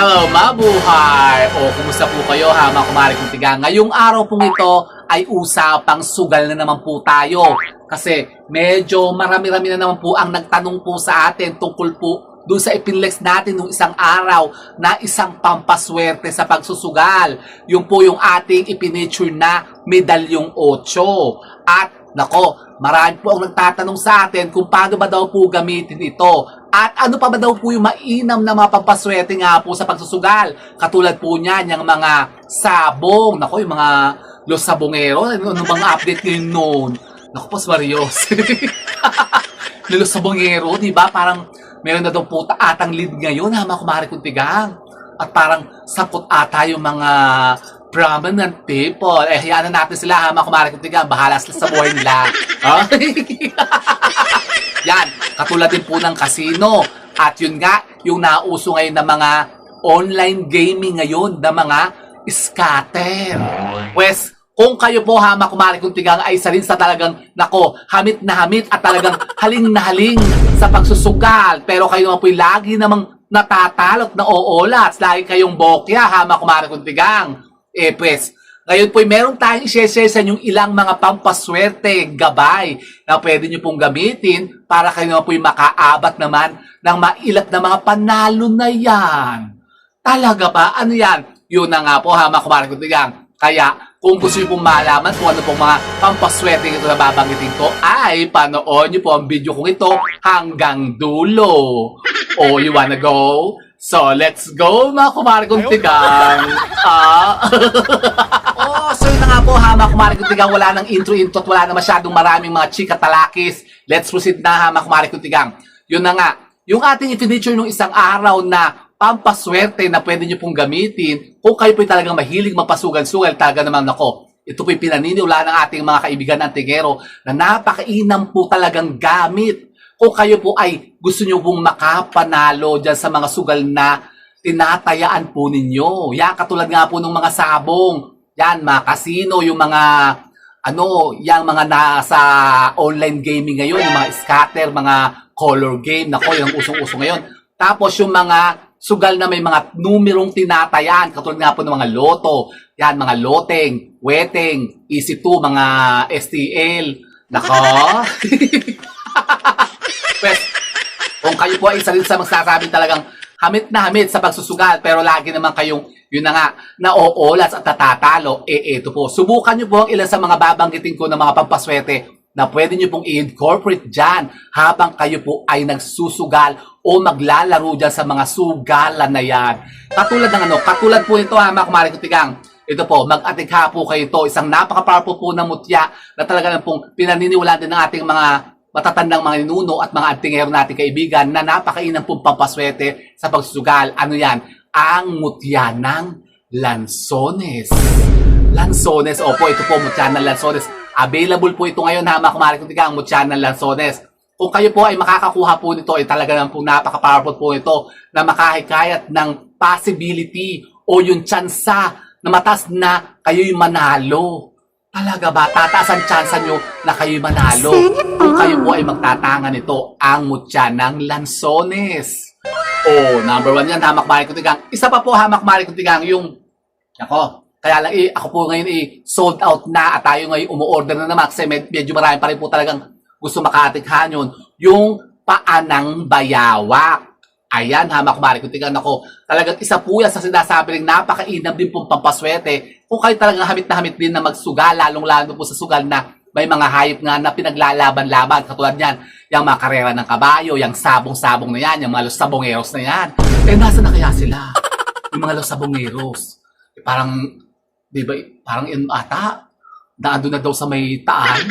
Hello, mabuhay! O, kumusta po kayo ha, mga kumari kong tiga? Ngayong araw pong ito ay usapang sugal na naman po tayo. Kasi medyo marami-rami na naman po ang nagtanong po sa atin tungkol po doon sa ipinlex natin nung isang araw na isang pampaswerte sa pagsusugal. Yung po yung ating ipinature na medalyong 8. At Nako, marami po ang nagtatanong sa atin kung paano ba daw po gamitin ito. At ano pa ba daw po yung mainam na mga pampaswerte nga po sa pagsusugal. Katulad po niyan, yung mga sabong. Nako, yung mga los sabongero. Ano, ano bang update ngayon noon? Nako po, Marios. los sabongero, di ba? Parang meron na daw po ta- atang lead ngayon, ha, mga kumari kong tigang. At parang sakot ata yung mga prominent people. Eh, hayaan na natin sila, ha, mga kumari kong tigang. Bahala sila sa buhay nila. Ha? Yan, katulad din po ng casino. At yun nga, yung nauso ngayon ng mga online gaming ngayon ng mga scatter. Pues, kung kayo po ha, makumari kung tigang ay isa rin sa talagang, nako, hamit na hamit at talagang haling na haling sa pagsusugal. Pero kayo naman po lagi namang natatalot na oolat. Lagi kayong bokya ha, makumari kung tigang. Eh, pues, ngayon po, meron tayong i-share sa inyong ilang mga pampaswerte, gabay, na pwede nyo pong gamitin para kayo naman po makaabat naman ng mailat na mga panalo na yan. Talaga ba? Ano yan? Yun na nga po ha, mga kumari kong tigang. Kaya, kung gusto nyo pong malaman kung ano pong mga pampaswerte ito na babanggitin ko, ay panood nyo po ang video kong ito hanggang dulo. Oh, you wanna go? So, let's go, mga kumari kong tigang. Ah. oh, so yun na nga po ha, mga kumari kong tigang. Wala nang intro-intro at wala na masyadong maraming mga chika talakis. Let's proceed na ha, mga kumari kong tigang. Yun na nga, yung ating i-feature nung isang araw na pampaswerte na pwede nyo pong gamitin kung kayo po'y talagang mahilig magpasugal-sugal, talaga naman ako. Ito po'y pinaniniwala ng ating mga kaibigan ng Tigero na napakainam po talagang gamit kung kayo po ay gusto nyo pong makapanalo dyan sa mga sugal na tinatayaan po ninyo. Yan, katulad nga po ng mga sabong. Yan, mga casino, yung mga ano, yung mga nasa online gaming ngayon, yung mga scatter, mga color game, nako, yung usong-uso ngayon. Tapos yung mga sugal na may mga numerong tinatayan, katulad nga po ng mga loto, yan, mga loteng, weteng, easy to, mga STL, nako. Pues, kung kayo po ay isa rin sa magsasabi talagang hamit na hamit sa pagsusugal, pero lagi naman kayong, yun na nga, naoolas at natatalo, eh ito po. Subukan nyo po ang ilan sa mga babanggitin ko ng mga pampaswerte na pwede nyo pong i-incorporate dyan habang kayo po ay nagsusugal o maglalaro dyan sa mga sugalan na yan. Katulad ng ano, katulad po ito ha, mga kumari kutigang. Ito po, mag-atikha po kayo ito. Isang napaka-powerful po ng mutya na talaga na pong pinaniniwalaan din ng ating mga matatandang mga ninuno at mga antingero nating kaibigan na napakainang pong pampaswerte sa pagsusugal. Ano yan? Ang mutya ng lansones. Lansones. Opo, ito po, mutya ng lansones. Available po ito ngayon ha, mga kumari ang mutya ng lansones. Kung kayo po ay makakakuha po nito, ay talaga naman po napaka-powerful po ito na makahikayat ng possibility o yung tsansa na matas na kayo'y manalo. Talaga ba? Tataas ang tsansa nyo na kayo'y manalo. Kung kayo po ay magtatangan ito, ang mutya ng lansones. Oh, number one yan, hamak mari kutigang. Isa pa po, hamak mari kutigang, yung, ako, kaya lang, eh, ako po ngayon, eh, sold out na at tayo ngayon umu-order na naman kasi med- medyo marami pa rin po talagang gusto makatikhan yun. Yung paanang bayawak. Ayan, hamak mari kutigang ako. Talagang isa po yan sa sinasabi rin, napakainam din pong pampaswerte. Kung kayo talagang hamit na hamit din na magsugal, lalong-lalo po sa sugal na may mga hayop nga na pinaglalaban-laban. Katulad yan, yung mga karera ng kabayo, yung sabong-sabong na yan, yung mga los sabongeros na yan. Eh, nasa na kaya sila? Yung mga los sabongeros. Eh, parang, di ba, parang yun ata, naando na daw sa may taan.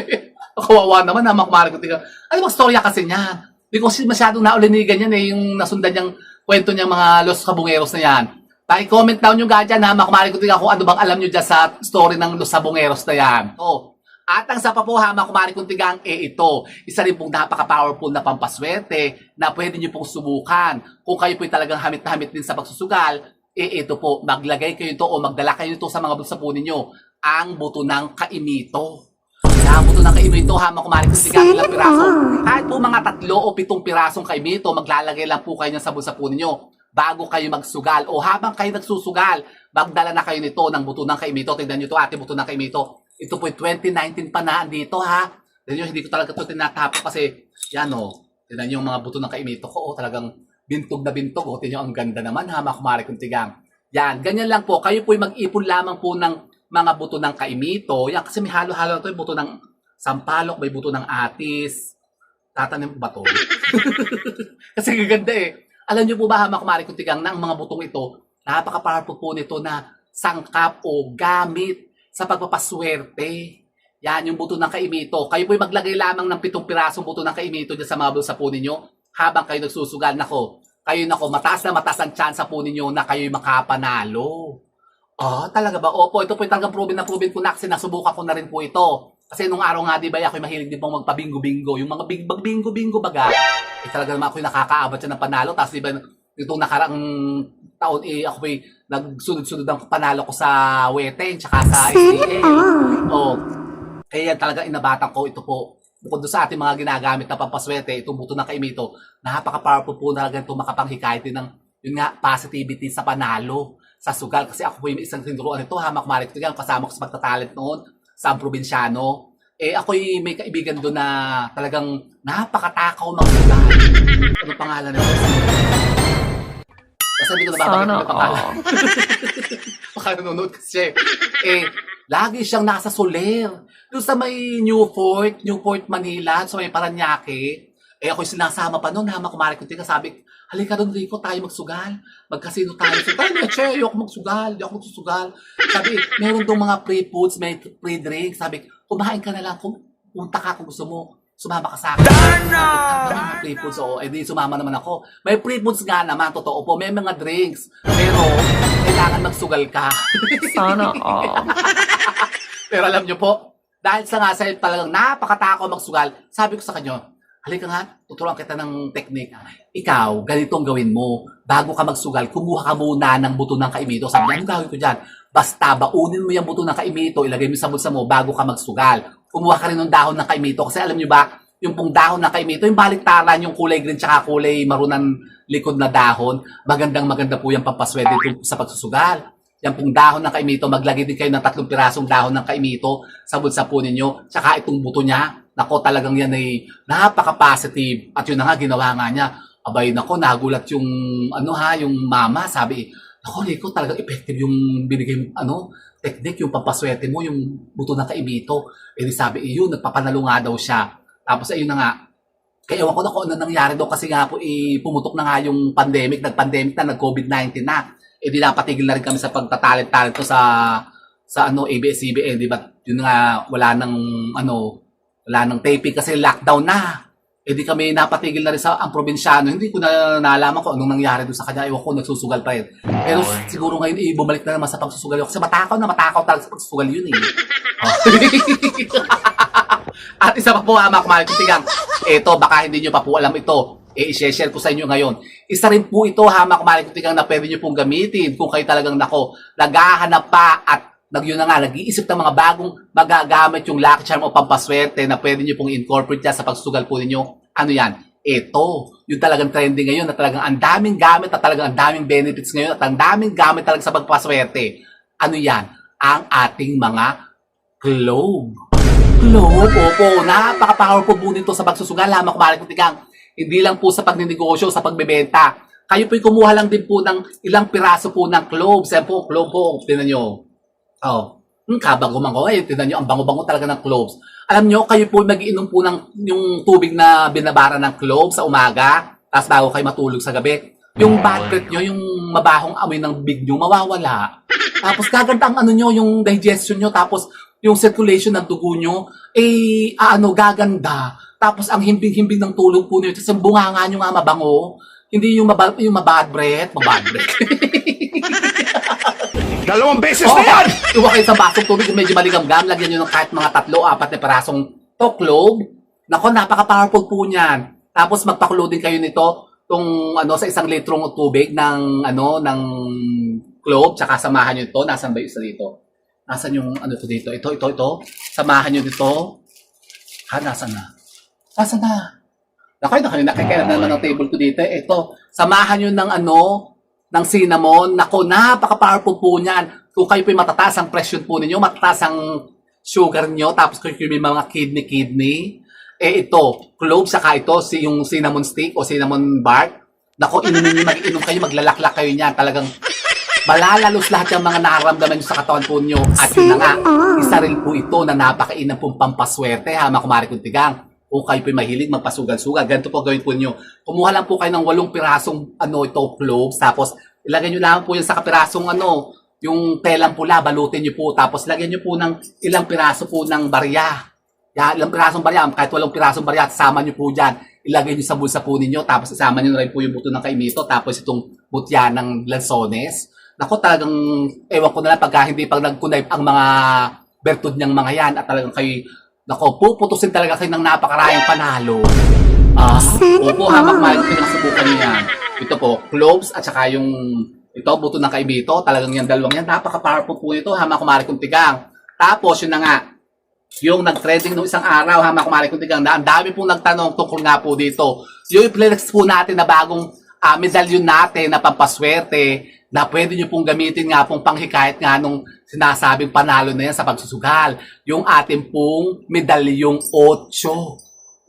Eh. Kawawa naman, hamak mari kutigang. Ano bang storya kasi niyan? Kasi masyadong naulinigan yan eh, yung nasundan niyang kwento niyang mga Los Sabongeros na yan. Pa-comment down nyo nga dyan ha, makumari ko tingnan kung ano bang alam nyo dyan sa story ng Los Sabongeros na yan. Oh. At ang sa po ha, makumari kong tigang, eh ito, isa rin pong napaka-powerful na pampaswerte na pwede nyo pong subukan. Kung kayo po'y talagang hamit na hamit din sa pagsusugal, eh ito po, maglagay kayo ito o magdala kayo ito sa mga bulsa po ninyo, ang buto ng kaimito. Ang buto ng kaimito ha, makumari kong tigang ilang piraso. Kahit po mga tatlo o pitong pirasong kaimito, maglalagay lang po kayo niyan sa bulsa po ninyo. bago kayo magsugal. O habang kayo nagsusugal, magdala na kayo nito ng buto ng kaimito. Tignan nyo to, ate buto ng kaimito. Ito po 2019 pa na dito ha. Tignan nyo, hindi ko talaga ito tinatapo kasi yan o. Tignan nyo yung mga buto ng kaimito ko. O talagang bintog na bintog. O tignan nyo, ang ganda naman ha, mga kumari kong tigang. Yan, ganyan lang po. Kayo po mag-ipon lamang po ng mga buto ng kaimito. Yan, kasi may halo-halo ito. Yung buto ng sampalok, may buto ng atis. Tatanim ba to? kasi gaganda eh. Alam niyo po ba, hama kumari kong tigang, na ang mga butong ito, napaka-powerful po nito na sangkap o gamit sa pagpapaswerte. Yan, yung buto ng kaimito. Kayo po maglagay lamang ng pitong pirasong buto ng kaimito dyan sa mga bulsa po ninyo habang kayo nagsusugal. Nako, kayo nako, mataas na mataas ang chance po ninyo na kayo'y makapanalo. Ah, talaga ba? Opo, ito po yung talagang proven na proven ko na kasi nasubukan ko na rin po ito. Kasi nung araw nga, di ba, ako'y mahilig din pong magpabingo-bingo. Yung mga bing, bingo-bingo baga, eh talaga naman ako'y nakakaabot siya ng panalo. Tapos di ba, itong nakaraang taon, eh, ako po'y nagsunod-sunod ang panalo ko sa Weteng, tsaka sa SDA. Oh, kaya yan talaga inabatan ko ito po. Bukod sa ating mga ginagamit na pampaswerte, itong buto ng kaimito, napaka-powerful po talaga ito makapanghikayat din ng yun nga, positivity sa panalo sa sugal. Kasi ako po yung isang tinuruan nito, hamak marik yan, kasama ko sa pagtatalent noon sa probinsyano. Eh, ako'y may kaibigan doon na talagang napakatakaw mga sugal. Ano pangalan nito? Basta hindi ko nababanggit Sana yung pangalan. Baka nanonood kasi. Eh, lagi siyang nasa Soler. Doon sa may Newport, Newport, Manila, sa may Paranaque. Eh, ako'y sinasama pa noon, hama kumari ko. Tika, sabi, halika doon, Rico, tayo magsugal. Magkasino tayo. Sabi, tayo, na, che, ayoko magsugal. Ayoko magsusugal. Sabi, meron doon mga free foods, may free drinks. Sabi, kumain ka na lang kung punta ka kung gusto mo. Sumama ka sa akin. Dana! Mga free foods, oo. Eh, di sumama naman ako. May free foods nga naman, totoo po. May mga drinks. Pero, kailangan magsugal ka. Sana all. Pero alam nyo po, dahil sa nga sa'yo talagang napakatako magsugal, sabi ko sa kanya, halika nga, tuturuan kita ng technique. Ikaw, ganitong gawin mo. Bago ka magsugal, kumuha ka muna ng buto ng kaimito. Sabi niya, anong gawin ko dyan? Basta baunin mo yung buto ng kaimito, ilagay mo sa bulsa mo bago ka magsugal. Kumuha ka rin ng dahon ng kaimito. Kasi alam nyo ba, yung pong dahon ng kaimito, yung baliktaran, yung kulay green tsaka kulay marunan likod na dahon, magandang maganda po yung pampaswede sa pagsusugal. Yan pong dahon ng kaimito, maglagay din kayo ng tatlong pirasong dahon ng kaimito sa bulsa po ninyo. Tsaka itong buto niya, nako talagang yan ay napaka-positive. At yun na nga, ginawa nga niya. Abay, nako, nagulat yung, ano ha, yung mama, sabi, nako, Rico, talagang effective yung binigay mo, ano, technique, yung pampaswerte mo, yung buto ng kaimito. Eh, sabi, yun, nagpapanalo nga daw siya. Tapos, ayun na nga, kaya ewan ko na kung ano nangyari daw kasi nga po, eh, pumutok na nga yung pandemic, nag-pandemic na, nag-COVID-19 na eh di napatigil na rin kami sa pagtatalent-talent to sa sa ano ABS-CBN, di ba? Yun nga wala nang ano, wala nang taping kasi lockdown na. Eh di kami napatigil na rin sa ang probinsyano. Hindi ko na nalaman kung anong nangyari doon sa kanya. Ewan ko, nagsusugal pa rin. Pero siguro ngayon, eh, bumalik na naman sa pagsusugal. Kasi matakaw na matakaw talaga sa pagsusugal yun eh. At isa pa po, Amak Mahal Kutigang. Ito, baka hindi nyo pa po alam ito. E, i-share ko sa inyo ngayon. Isa rin po ito, Hamak Mahal Kutigang, na pwede nyo pong gamitin kung kayo talagang nako, naghahanap pa at nag yun na nga, nag-iisip ng mga bagong magagamit yung lucky charm o pampaswerte na pwede nyo pong incorporate dyan sa pagsugal po ninyo. Ano yan? Ito, yung talagang trending ngayon na talagang ang daming gamit at talagang ang daming benefits ngayon at ang daming gamit talaga sa pagpaswerte. Ano yan? Ang ating mga globe. Globe, opo. Napaka-powerful po nito sa pagsusugal. Hamak kumalik tigang. Hindi lang po sa pagninegosyo, sa pagbebenta. Kayo po'y kumuha lang din po ng ilang piraso po ng cloves. Yan po, clove po. Tinan nyo. Oh. Hmm, kabago man ko. Eh, tinan nyo, ang bango-bango talaga ng cloves. Alam nyo, kayo po magiinom po ng yung tubig na binabara ng cloves sa umaga. Tapos bago kayo matulog sa gabi. Yung bad breath nyo, yung mabahong amoy ng big nyo, mawawala. Tapos gaganda ang ano nyo, yung digestion nyo. Tapos yung circulation ng dugo nyo, eh, ano, gaganda. Tapos ang himbing-himbing ng tulog po nyo, tapos ang bunganga nyo nga mabango. Hindi yung, maba, yung mabad breath, mabad breath. Dalawang beses Oo, na yan! Iwa kayo sa basong tubig medyo maligam-gam, lagyan nyo ng kahit mga tatlo, apat na parasong toklob. Nako, napaka-powerful po niyan. Tapos magpakulo din kayo nito tong ano sa isang litrong tubig ng ano ng clove tsaka samahan niyo ito. Nasaan ba yung isa dito? Nasaan yung ano to dito? Ito, ito, ito. Samahan niyo dito. Ha, nasaan na? Nasaan na? Naku, naku, nakikita na naman ng table ko dito. Ito, samahan niyo ng ano, ng cinnamon. Nako, napaka-powerful po niyan. Kung kayo po matataas ang presyon po ninyo, matataas ang sugar nyo, tapos kayo may mga kidney-kidney, eh ito, clove, saka ito, si, yung cinnamon stick o cinnamon bark. Nako, inumin nyo, mag-inom kayo, maglalaklak kayo niyan. Talagang malalalos lahat yung mga nararamdaman nyo sa katawan po nyo. At yun na nga, isa rin po ito na napakainam pong pampaswerte, ha, mga kumari kong tigang. Kung kayo po mahilig magpasugal-sugal, ganito po gawin po nyo. Kumuha lang po kayo ng walong pirasong ano ito, cloves, tapos ilagay nyo lang po yun sa kapirasong ano, yung telang pula, balutin nyo po, tapos lagyan nyo po ng ilang piraso po ng barya. Ya, ilang pirasong barya, kahit walang pirasong barya, sama nyo po dyan. Ilagay nyo sa bulsa po ninyo, tapos isama nyo na rin po yung buto ng kaimito, tapos itong butya ng lansones. Nako talagang, ewan ko na lang pagka hindi pag nag-connive ang mga bertud niyang mga yan at talagang kayo, nako, puputusin talaga kayo ng napakaraming panalo. Ah, opo, hamak mahal ko subukan niyo yan. Ito po, cloves at saka yung ito, buto ng kaibito, talagang yan dalawang yan, napaka-powerful po nito, hama kumari kong tigang. Tapos, yun na nga, yung nag-trending nung isang araw, hama kumari kong tigang, na ang dami pong nagtanong tungkol nga po dito. Yung i-flex po natin na bagong ah, medalyon natin na pampaswerte, na pwede nyo pong gamitin nga pong panghikayat nga nung sinasabing panalo na yan sa pagsusugal. Yung ating pong medalyong 8.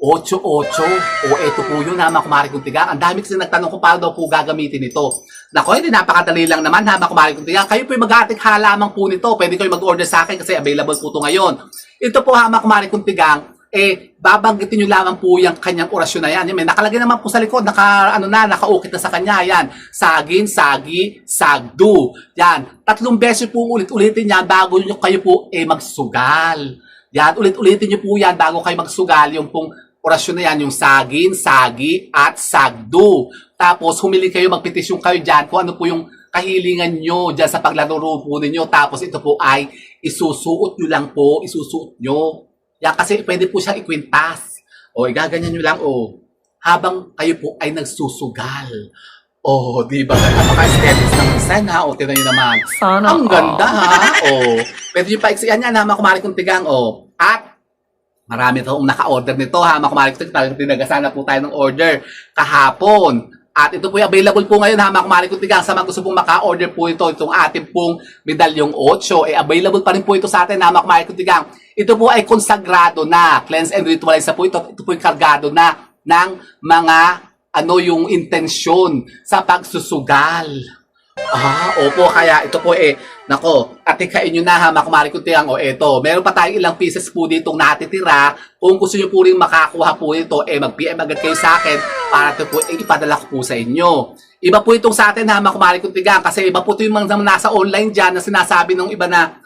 8-8. O eto po yun, hama kumari kong tigang. Ang dami kasi nagtanong kung paano daw po gagamitin ito. Nako, hindi napakadali lang naman, hama kumari kong tigang. Kayo po yung mag-atik halamang po nito. Pwede kayo mag-order sa akin kasi available po ito ngayon. Ito po, hama kumari kong tigang, eh, babanggitin nyo lamang po yung kanyang orasyon na yan. May nakalagay naman po sa likod, naka, ano na, nakaukit na sa kanya. Yan, sagin, sagi, sagdu. Yan, tatlong beses po ulit-ulitin yan bago nyo kayo po eh magsugal. Yan, ulit-ulitin nyo po yan bago kayo magsugal. Yung pong orasyon na yan, yung sagin, sagi, at sagdu. Tapos, humili kayo, magpetisyon kayo dyan kung ano po yung kahilingan nyo dyan sa paglalaro po ninyo. Tapos, ito po ay isusuot nyo lang po, isusuot nyo. Yan, kasi pwede po siyang ikwintas. O, igaganyan nyo lang, o. Habang kayo po ay nagsusugal. Oh, di ba? Napaka-aesthetics ng design ha. O, tinan nyo naman. Sana Ang ganda ha. O, pwede nyo pa iksiyan yan ha, mga kumari kong tigang. O, at Marami taong naka-order nito ha, mga kumari ko. Talagang tinagasana po tayo ng order kahapon. At ito po yung available po ngayon ha, mga kumari ko. Tigang sa mga gusto pong maka-order po ito, itong ating pong medalyong 8. Eh, available pa rin po ito sa atin ha, mga kumari ko. Tigang. Ito po ay konsagrado na. Cleanse and ritualize po ito. Ito po yung kargado na ng mga ano yung intensyon sa pagsusugal. Ah, opo, kaya ito po eh, nako, atikain nyo na ha, makumari ko tiyang, o eto, meron pa tayong ilang pieces po ditong natitira. Kung gusto nyo po rin makakuha po ito, eh, mag-PM agad kayo sa akin para ito po, eh, ipadala ko po sa inyo. Iba po itong sa atin ha, makumari ko tigang, kasi iba po ito yung mga nasa online dyan na sinasabi ng iba na,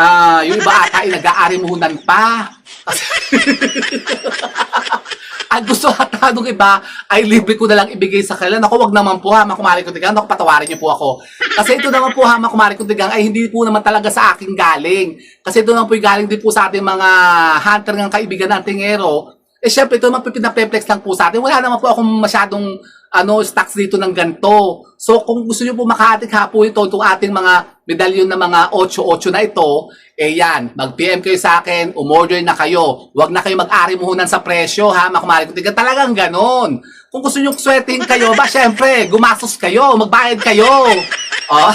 ah, yung iba ata ay nag-aarimunan pa. Ang gusto ata nung iba ay libre ko na lang ibigay sa kanila. Naku, wag naman po ha, makumari ko tigang. Naku, patawarin niyo po ako. Kasi ito naman po ha, makumari ko tigang ay hindi po naman talaga sa akin galing. Kasi ito naman po galing din po sa ating mga hunter ng kaibigan ng tingero. Eh syempre, ito naman po pinapleplex lang po sa atin. Wala naman po akong masyadong ano, stocks dito ng ganito. So, kung gusto niyo po makahatik ha po ito, itong ating mga medalyon na mga 8-8 na ito, eh yan, mag-PM kayo sa akin, umorder na kayo. Huwag na kayo mag-ari muhunan sa presyo, ha, makumari ko. Tiga, talagang ganon. Kung gusto nyo sweating kayo, ba, syempre, gumastos kayo, magbayad kayo. Oh.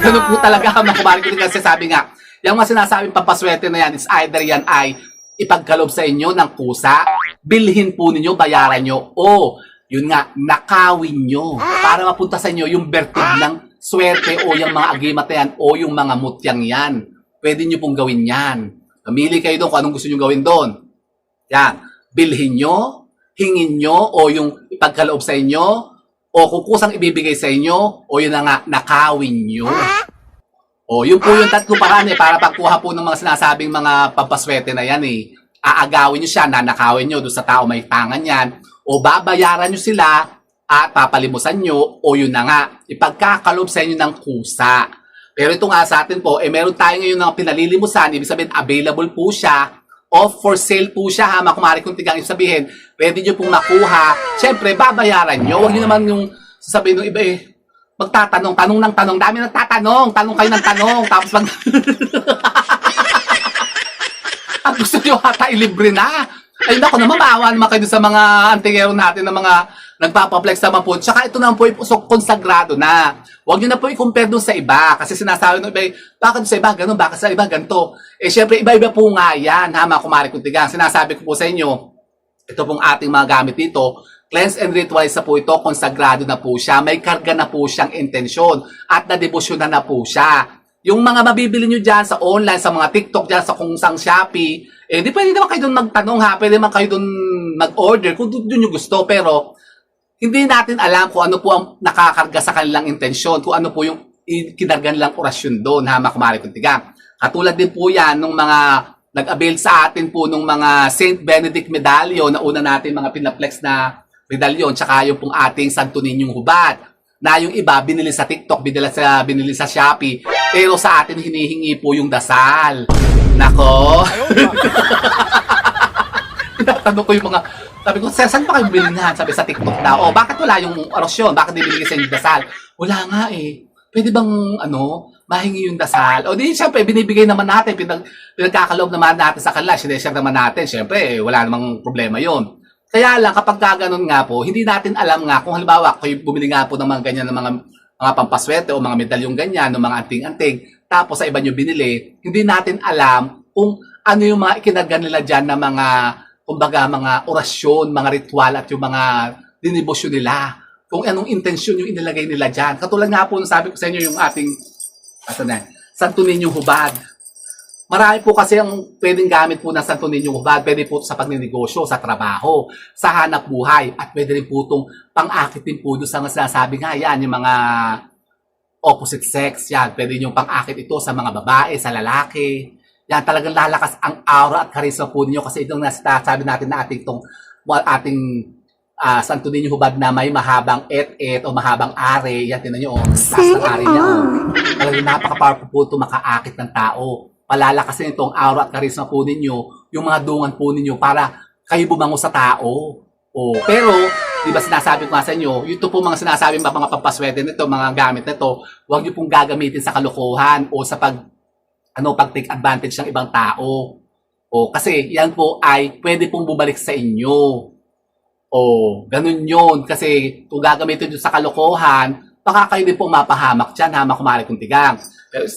Ganun po talaga, makumari ko. Kasi sabi nga, yung mga sinasabing pampaswerte na yan is either yan ay ipagkalob sa inyo ng pusa, bilhin po ninyo, bayaran nyo, o yun nga, nakawin nyo para mapunta sa inyo yung bertud ng swerte o yung mga agimat na yan o yung mga mutyang yan. Pwede nyo pong gawin yan. Mamili kayo doon kung anong gusto nyo gawin doon. Yan. Bilhin nyo, hingin nyo, o yung ipagkaloob sa inyo, o kung kusang ibibigay sa inyo, o yun na nga, nakawin nyo. O, yun po yung tatlo paraan eh, para pagkuha po ng mga sinasabing mga pampaswerte na yan eh. Aagawin nyo siya, nanakawin nyo doon sa tao may tangan yan, o babayaran nyo sila at papalimusan nyo, o yun na nga, ipagkakalob sa inyo ng kusa. Pero ito nga sa atin po, eh meron tayo ngayon ng pinalilimusan, ibig sabihin available po siya, off for sale po siya ha, makumari kung tigang ibig sabihin, pwede nyo pong makuha. Siyempre, babayaran nyo. Huwag nyo naman yung sasabihin ng iba eh, magtatanong, tanong ng tanong, dami nang tatanong, tanong kayo ng tanong, tapos mag... Ang gusto nyo ata ilibre na. Ay, naku naman, maawa naman kayo sa mga antingero natin na mga nagpapaplex naman po. Tsaka ito naman po, so, konsagrado na. Huwag nyo na po i-compare dun sa iba. Kasi sinasabi ng bakit sa iba ganun, bakit sa iba ganito? Eh, syempre, iba-iba po nga yan, ha, mga kumari kuntigang. Sinasabi ko po sa inyo, ito pong ating mga gamit dito, cleanse and ritualize na po ito, konsagrado na po siya, may karga na po siyang intensyon, at nadebosyon na na po siya. Yung mga mabibili nyo dyan sa online, sa mga TikTok dyan, sa kung sang Shopee, eh, di pwede naman kayo doon magtanong ha, pwede naman kayo doon mag-order kung doon nyo gusto, pero hindi natin alam kung ano po ang nakakarga sa kanilang intensyon, kung ano po yung kinargan lang orasyon doon, ha, mga kumari kuntigang. Katulad din po yan nung mga nag-avail sa atin po nung mga Saint Benedict medallion na una natin mga pinaplex na medallion, tsaka yung pong ating Santo Ninyong hubad na yung iba binili sa TikTok, binili sa binili sa Shopee, pero sa atin hinihingi po yung dasal. Nako. Tinatanong ko yung mga, sabi ko, "Sir, saan pa kayo bilhin Sabi sa TikTok na, oh, bakit wala yung orasyon? Bakit di binigay sa yung dasal? Wala nga eh. Pwede bang, ano, mahingi yung dasal? O di, syempre, binibigay naman natin, pinag, pinagkakaloob naman natin sa kanila, sineshare naman natin, syempre, eh, wala namang problema yon. Kaya lang, kapag gaganon nga po, hindi natin alam nga, kung halimbawa, kayo bumili nga po ng mga ganyan, ng mga, mga pampaswerte o mga medalyong ganyan, ng mga anting-anting, tapos sa iba nyo binili, hindi natin alam kung ano yung mga ikinarga nila dyan na mga, kumbaga, mga orasyon, mga ritual at yung mga dinibosyon nila. Kung anong intensyon yung inilagay nila dyan. Katulad nga po, sabi ko sa inyo yung ating, ato na, Santo Niño Hubad. Marami po kasi ang pwedeng gamit po ng Santo Niño Hubad. Pwede po sa pagninegosyo, sa trabaho, sa hanap buhay, at pwede rin po itong pang-akit din po doon sa mga sinasabi nga yan, yung mga opposite sex, yan. Pwede yung pang-akit ito sa mga babae, sa lalaki. Yan, talagang lalakas ang aura at charisma po ninyo kasi itong nasa sabi natin na ating itong well, ating ah Santo Niño Hubad na may mahabang et-et o mahabang are. Yan, tinan nyo, oh. Taas ng are niya, oh. Talagang napaka-powerful po ito makaakit ng tao. Palalakasin itong aura at charisma po ninyo, yung mga dungan po ninyo para kayo bumango sa tao. Oh, pero, di ba sinasabi ko nga sa inyo, ito po mga sinasabi mga mga pampaswerte nito, mga gamit nito, huwag niyo pong gagamitin sa kalokohan o sa pag ano pag take advantage ng ibang tao. O kasi yan po ay pwede pong bumalik sa inyo. O ganun yun. Kasi kung gagamitin nyo sa kalokohan, baka kayo din pong mapahamak dyan, hamak kumari kong tigang.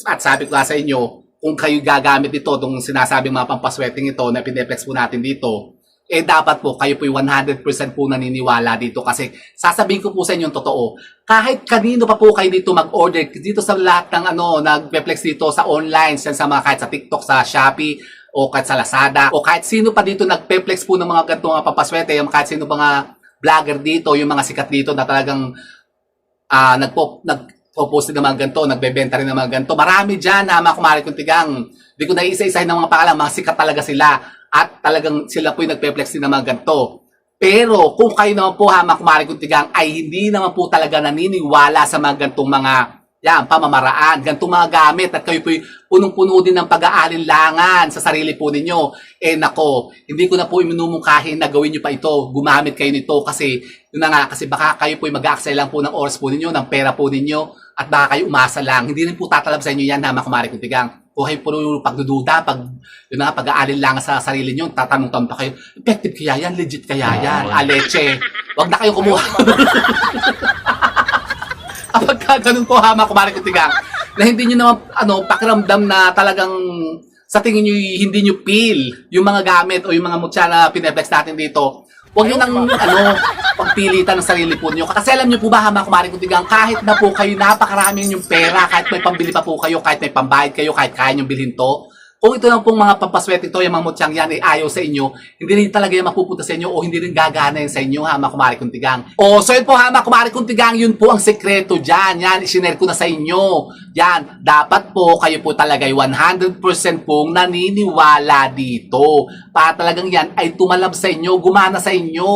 At sabi ko sa inyo, kung kayo gagamit ito, itong sinasabing mga pampaswerteng ito na pineflex po natin dito, eh dapat po kayo po 100% po naniniwala dito kasi sasabihin ko po sa inyo yung totoo. Kahit kanino pa po kayo dito mag-order, dito sa lahat ng ano, nag-flex dito sa online, sa mga kahit sa TikTok, sa Shopee, o kahit sa Lazada, o kahit sino pa dito nag-flex po ng mga ganitong mga pampaswerte, yung kahit sino pa nga vlogger dito, yung mga sikat dito na talagang ah nagpo nagpo-post din ng mga ganito, nagbebenta rin ng mga ganito. Marami diyan na mga kumari kong tigang. Hindi ko na isa-isahin ng mga pangalan, mga sikat talaga sila. At talagang sila po yung nagpe-flex din ng ganito. Pero kung kayo naman po ha, mga kumari kong tigang, ay hindi naman po talaga naniniwala sa mga gantong mga yan, pamamaraan, gantong mga gamit at kayo po punong-puno din ng pag-aalinlangan sa sarili po ninyo. Eh nako, hindi ko na po minumungkahin na gawin nyo pa ito, gumamit kayo nito kasi yun na nga, kasi baka kayo po mag-aaksay lang po ng oras po ninyo, ng pera po ninyo at baka kayo umasa lang. Hindi rin po tatalab sa inyo yan ha, mga kumari kong tigang. Kayo po pagdududa, pag, yun na nga, pag-aalinlangan sa sarili nyo, tatanong-tanong pa kayo, effective kaya yan, legit kaya yan, aleche. Wag na kayong kumuha. Kapag ka ganun po ha, mga kumari kong tigang, na hindi nyo naman, ano, pakiramdam na talagang sa tingin nyo hindi nyo feel yung mga gamit o yung mga mutya na pineflex natin dito, huwag nyo nang, ano, pagpilitan ng sarili po nyo. Kasi alam nyo po ba, hama kumaring kuntigang, kahit na po kayo napakarami yung pera, kahit may pambili pa po kayo, kahit may pambayad kayo, kahit kaya nyo bilhin to, kung ito lang pong mga pampaswerte to, yung mga mutyang yan ay ayaw sa inyo, hindi rin talaga yan mapupunta sa inyo o hindi rin gagana sa inyo, hama kumari kuntigang. O, so yun po, hama kumari kuntigang, yun po ang sekreto dyan. Yan, isinare ko na sa inyo. Yan, dapat po kayo po talaga ay 100% pong naniniwala dito. Para talagang yan ay tumalab sa inyo, gumana sa inyo.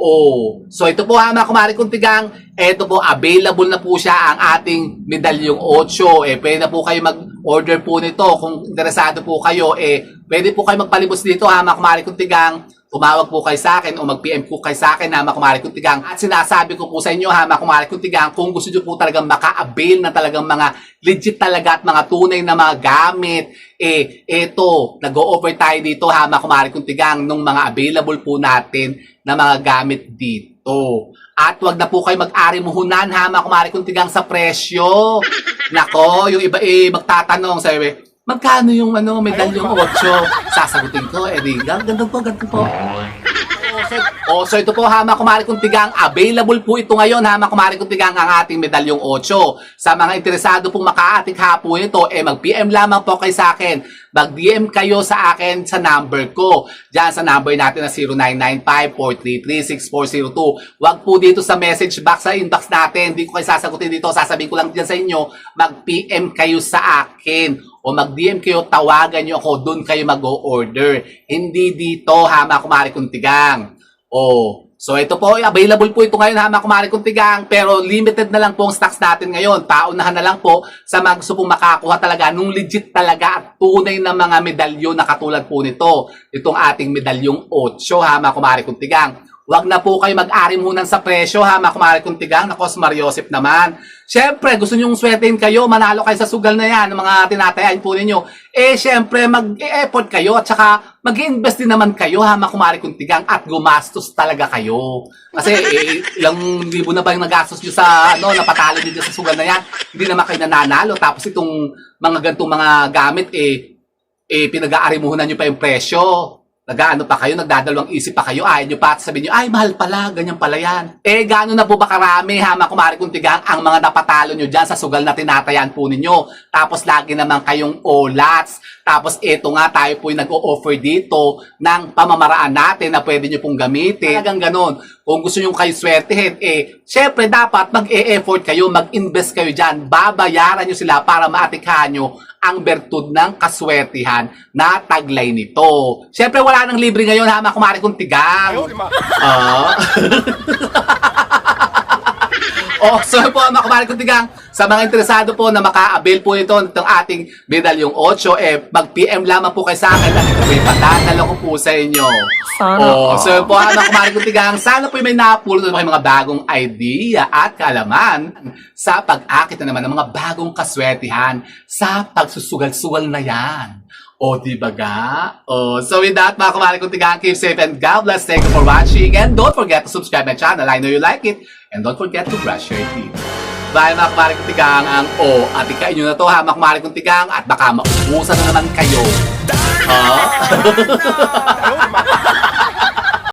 Oh, so ito po ha mga kumari kuntigang, ito po available na po siya ang ating medalyong 8. Eh pwede na po kayo mag order po nito. Kung interesado po kayo, eh, pwede po kayo magpalibos dito ha, mga kumari kong tigang. Tumawag po kayo sa akin o mag-PM po kayo sa akin ha, mga kumari kong tigang. At sinasabi ko po sa inyo ha, mga kumari kong tigang, kung gusto nyo po talagang maka-avail na talagang mga legit talaga at mga tunay na mga gamit, eh, eto, nag-o-offer tayo dito ha, mga kumari kong tigang, nung mga available po natin na mga gamit dito. At wag na po kayo mag-ari muhunan ha, mga kumari kong tigang sa presyo. Nako, yung iba eh magtatanong, sabi, magkano yung ano, medalyong 8? Sasagutin ko, eh di, ganito po, ganito po. Oh, so ito po hama kumari kong tigang, available po ito ngayon hama kumari kong tigang ang ating medalyong 8. Sa mga interesado pong makaatik hapon ito, eh mag-PM lamang po kayo sa akin. Mag-DM kayo sa akin sa number ko. Diyan sa number natin na 0995-433-6402. Huwag po dito sa message box sa inbox natin. Hindi ko kayo sasagutin dito. Sasabihin ko lang dyan sa inyo, mag-PM kayo sa akin o mag-DM kayo, tawagan nyo ako, doon kayo mag-o-order. Hindi dito, hama kumari kong tigang. Oh, so ito po, available po ito ngayon hama kumari kong tigang, pero limited na lang po ang stocks natin ngayon. Paunahan na lang po sa mga gusto pong makakuha talaga nung legit talaga at tunay na mga medalyo na katulad po nito. Itong ating medalyong 8 hama kumari kong tigang. Huwag na po kayo mag-ari munan sa presyo ha, mga kumari kong tigang. Nako, si Mariosip naman. Siyempre, gusto nyong sweatin kayo, manalo kayo sa sugal na yan, mga tinatayan po ninyo. Eh, siyempre, mag-e-effort kayo at saka mag-invest din naman kayo ha, mga kumari kong tigang at gumastos talaga kayo. Kasi eh, ilang libo na ba yung nagastos nyo sa, ano, napatalo nyo sa sugal na yan. Hindi naman kayo nananalo. Tapos itong mga gantong mga gamit, eh, eh, pinag-aarimuhunan nyo pa yung presyo. Nag-ano pa kayo, nagdadalawang isip pa kayo, ayaw nyo pa sabihin nyo, ay, mahal pala, ganyan pala yan. Eh, gano'n na po ba karami, ha, mga kumari kong tigang, ang mga napatalo nyo dyan sa sugal na tinatayan po ninyo. Tapos, lagi naman kayong olats. Tapos, eto nga, tayo po yung nag-o-offer dito ng pamamaraan natin na pwede nyo pong gamitin. Talagang gano'n. Kung gusto nyo kayo swertehin, eh, syempre, dapat mag-e-effort kayo, mag-invest kayo dyan. Babayaran nyo sila para maatikhan nyo ang bertud ng kaswertihan na taglay nito. Siyempre, wala nang libre ngayon, ha, mga kumari kong tigang. Ah. oh, so po, mga kumari kong tigang, sa mga interesado po na maka-avail po nito itong ating medalyong 8, eh, mag-PM lamang po kayo sa akin at ito po ipadadala ko po sa inyo. Sana Oh, so po, mga kumari kong tigang, sana po may napulot ng mga bagong idea at kaalaman sa pag-akit na naman ng mga bagong kaswertihan sa pagsusugal-sugal na yan. O, di ba ga? Oh, so with that, mga kumari kong tigang, keep safe and God bless. Thank you for watching. And don't forget to subscribe my channel. I know you like it. And don't forget to brush your teeth. Bye mga kumari kong tigang ang O. At ikain nyo na to ha, mga kumari kong tigang. At baka maubusan na naman kayo. Ha?